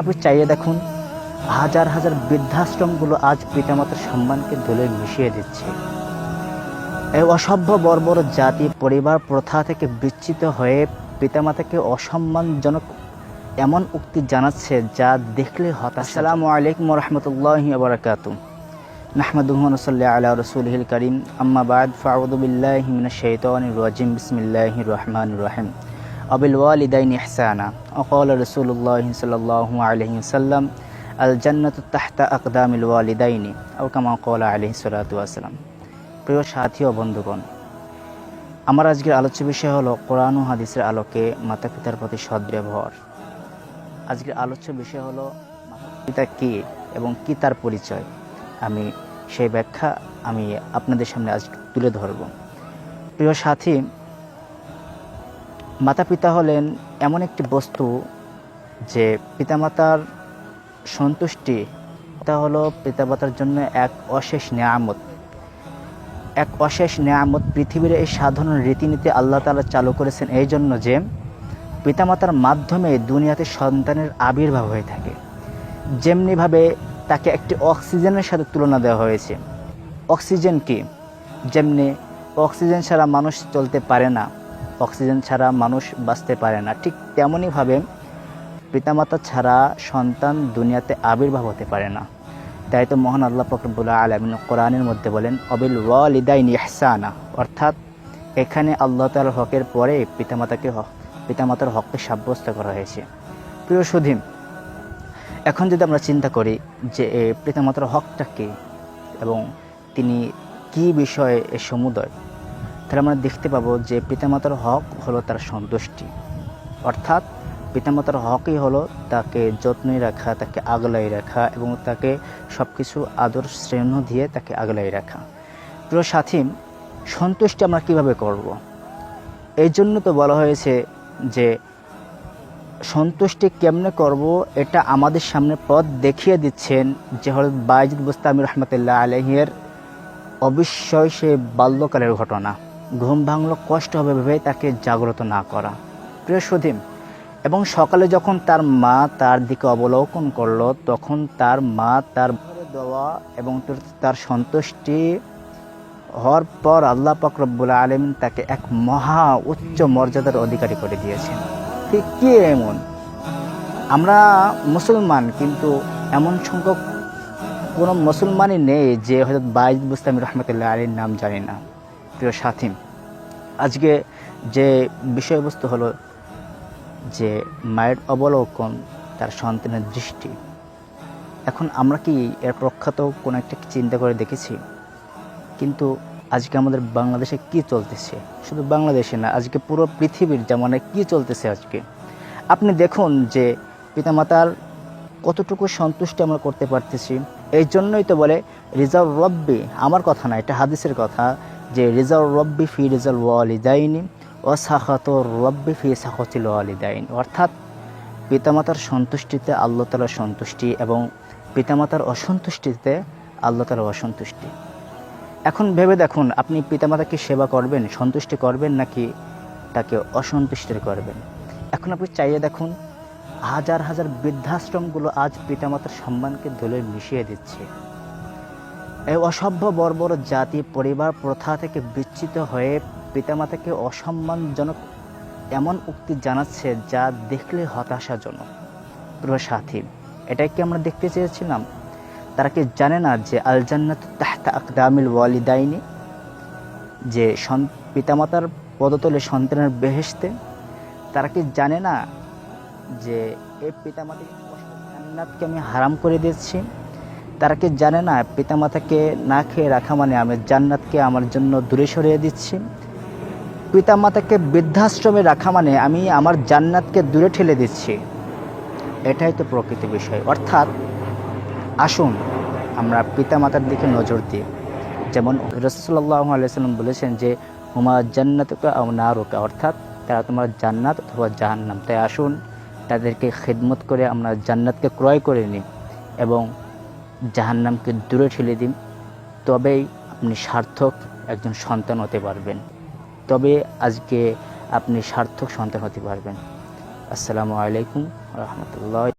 আপনি চাইয়ে দেখুন, হাজার হাজার বৃদ্ধাশ্রমগুলো আজ পিতামাতার সম্মানকে ধুলে মিশিয়ে দিচ্ছে। এই অসভ্য বর্বর জাতি পরিবার প্রথা থেকে বিচ্ছিত হয়ে পিতামাতাকে অসম্মানজনক এমন উক্তি জানাচ্ছে যা দেখলে হতাশ আসসালামু আলাইকুম রহমতুল্লাহ বরকাত নাহমাদুহ নসল্লা আলা রসুলহিল করিম। আম্মা বাদ ফাউদুবিল্লাহ মিনা শৈতানির রাজিম। বিসমিল্লাহির রহমানির রহিম। অবিলওয়ালিদাইন ইহসানা অকল রসুল্লাহ সাল্লাহ আলহিসাল্লাম আল জান্নাত তাহতা আকদামিল ওয়ালিদাইনি ওকামা কল আলহি সালাতাম প্রিয় সাথী ও বন্ধুগণ, আমার আজকের আলোচ্য বিষয় হলো কোরআন ও হাদিসের আলোকে মাতা পিতার প্রতি সদ্ব্যবহার। আজকের আলোচ্য বিষয় হলো মাতা পিতা কী এবং কি তার পরিচয়। আমি সেই ব্যাখ্যা আমি আপনাদের সামনে আজ তুলে ধরব। প্রিয় সাথী মাতা পিতা হলেন এমন একটি বস্তু যে পিতামাতার সন্তুষ্টি, তা হলো পিতামাতার জন্য এক অশেষ নিয়ামত। এক অশেষ নিয়ামত পৃথিবীর এই সাধারণ রীতিনীতি আল্লাহ তালা চালু করেছেন এই জন্য যে পিতামাতার মাধ্যমে দুনিয়াতে সন্তানের আবির্ভাব হয়ে থাকে। যেমনিভাবে তাকে একটি অক্সিজেনের সাথে তুলনা দেওয়া হয়েছে। অক্সিজেন কি? যেমনি অক্সিজেন ছাড়া মানুষ চলতে পারে না। অক্সিজেন ছাড়া মানুষ বাঁচতে পারে না। ঠিক তেমনইভাবে পিতামাতা ছাড়া সন্তান দুনিয়াতে আবির্ভাব হতে পারে না। তাই তো মহান আল্লাহ ফকরবুল্লাহ আলমিন কোরআনের মধ্যে বলেন, অবিল ওয়ালিদাইন ইহসানা। অর্থাৎ এখানে আল্লাহ তাল হকের পরে পিতামাতাকে পিতামাতার হককে সাব্যস্ত করা হয়েছে। প্রিয় সুধীম, এখন যদি আমরা চিন্তা করি যে পিতামাতার হকটা কী এবং তিনি কি বিষয়ে এ সমুদয় তাহলে আমরা দেখতে পাবো যে পিতামাতার হক হলো তার সন্তুষ্টি। অর্থাৎ পিতামাতার হকই হলো তাকে যত্নে রাখা, তাকে আগলাই রাখা এবং তাকে সব কিছু আদর শ্রেণ দিয়ে তাকে আগলাই রাখা। প্রিয় সাথী, সন্তুষ্টি আমরা কীভাবে করব। এই জন্য তো বলা হয়েছে যে সন্তুষ্টি কেমনে করব এটা আমাদের সামনে পথ দেখিয়ে দিচ্ছেন যে হল বাইজিদ বুস্তামি রহমতুল্লাহ আলহিয়ের অবশ্যই সে বাল্যকালের ঘটনা। ঘুম ভাঙলো, কষ্ট হবে ভেবে তাকে জাগ্রত না করা। প্রিয় সুধীম, এবং সকালে যখন তার মা তার দিকে অবলোকন করল, তখন তার মা তার দেওয়া এবং তার সন্তুষ্টি হওয়ার পর আল্লাহ পাকরব্বুল আলমিন তাকে এক মহা উচ্চ মর্যাদার অধিকারী করে দিয়েছেন। ঠিক কি এমন? আমরা মুসলমান, কিন্তু এমন সংখ্যক কোনো মুসলমানই নেই যে হয়তো বাইজ বুস্তামি রহমতুল্লাহ আলীর নাম জানি না। প্রিয় সাথী আজকে যে বিষয়বস্তু হলো যে মায়ের অবলোকন, তার সন্তানের দৃষ্টি, এখন আমরা কি এর প্রখ্যাত কোনো একটা চিন্তা করে দেখেছি? কিন্তু আজকে আমাদের বাংলাদেশে কি চলতেছে? শুধু বাংলাদেশে না, আজকে পুরো পৃথিবীর জামানায় কি চলতেছে আজকে। আপনি দেখুন যে পিতামাতার কতটুকু সন্তুষ্টি আমরা করতে পারতেছি। এই জন্যই তো বলে রিজার্ভ রব্বি আমার কথা না, এটা হাদিসের কথা। যে রিজার্ভ রব্বি ফি রিজাল ওয়ালিদাইনি ও সাখাত রব্বি ফি সাখতিল ওয়ালিদাইন। অর্থাৎ পিতামাতার সন্তুষ্টিতে আল্লাহ তালার সন্তুষ্টি এবং পিতামাতার অসন্তুষ্টিতে আল্লাহ তালার অসন্তুষ্টি। এখন ভেবে দেখুন, আপনি পিতামাতাকে সেবা করবেন, সন্তুষ্টি করবেন নাকি তাকে অসন্তুষ্টি করবেন? এখন আপনি চাইয়ে দেখুন, হাজার হাজার বৃদ্ধাশ্রমগুলো আজ পিতামাতার সম্মানকে ধুলে মিশিয়ে দিচ্ছে। এই অসভ্য বর্বর জাতি পরিবার প্রথা থেকে বিচ্ছিত হয়ে পিতামাতাকে অসম্মানজনক এমন উক্তি জানাচ্ছে যা দেখলে হতাশাজনক। প্রিয় সাথী, এটাই কি আমরা দেখতে চেয়েছিলাম? তারা কি জানে না যে আল জান্নাত তাহতা আকদামিল ওয়ালিদাইনি? যে পিতামাতার পদতলে সন্তানের বেহেস্তে তারা কি জানে না যে এই পিতামাতাকে জান্নাতকে আমি হারাম করে দিচ্ছি তারা কি জানে না? পিতামাতাকে না খেয়ে রাখা মানে আমি জান্নাতকে আমার জন্য দূরে সরিয়ে দিচ্ছি। পিতামাতাকে বৃদ্ধাশ্রমে রাখা মানে আমি আমার জান্নাতকে দূরে ঠেলে দিচ্ছি। এটাই তো প্রকৃত বিষয়। অর্থাৎ, আসুন আমরা পিতামাতার দিকে নজর দিই। যেমন রসুল্লাহ আলাইসাল্লাম বলেছেন যে, হুমা জান্নাতকা না রোকা অর্থাৎ, তারা তোমার জান্নাত অথবা জাহান্নাম। তাই আসুন তাদেরকে খেদমত করে আমরা জান্নাতকে ক্রয় করে নিই এবং জাহান্নামকে দূরে ঠেলে দিন। তবেই আপনি সার্থক একজন সন্তান হতে পারবেন। তবে আজকে আপনি সার্থক সন্তান হতে পারবেন। আসসালামু আলাইকুম রহমতুল্লাহ।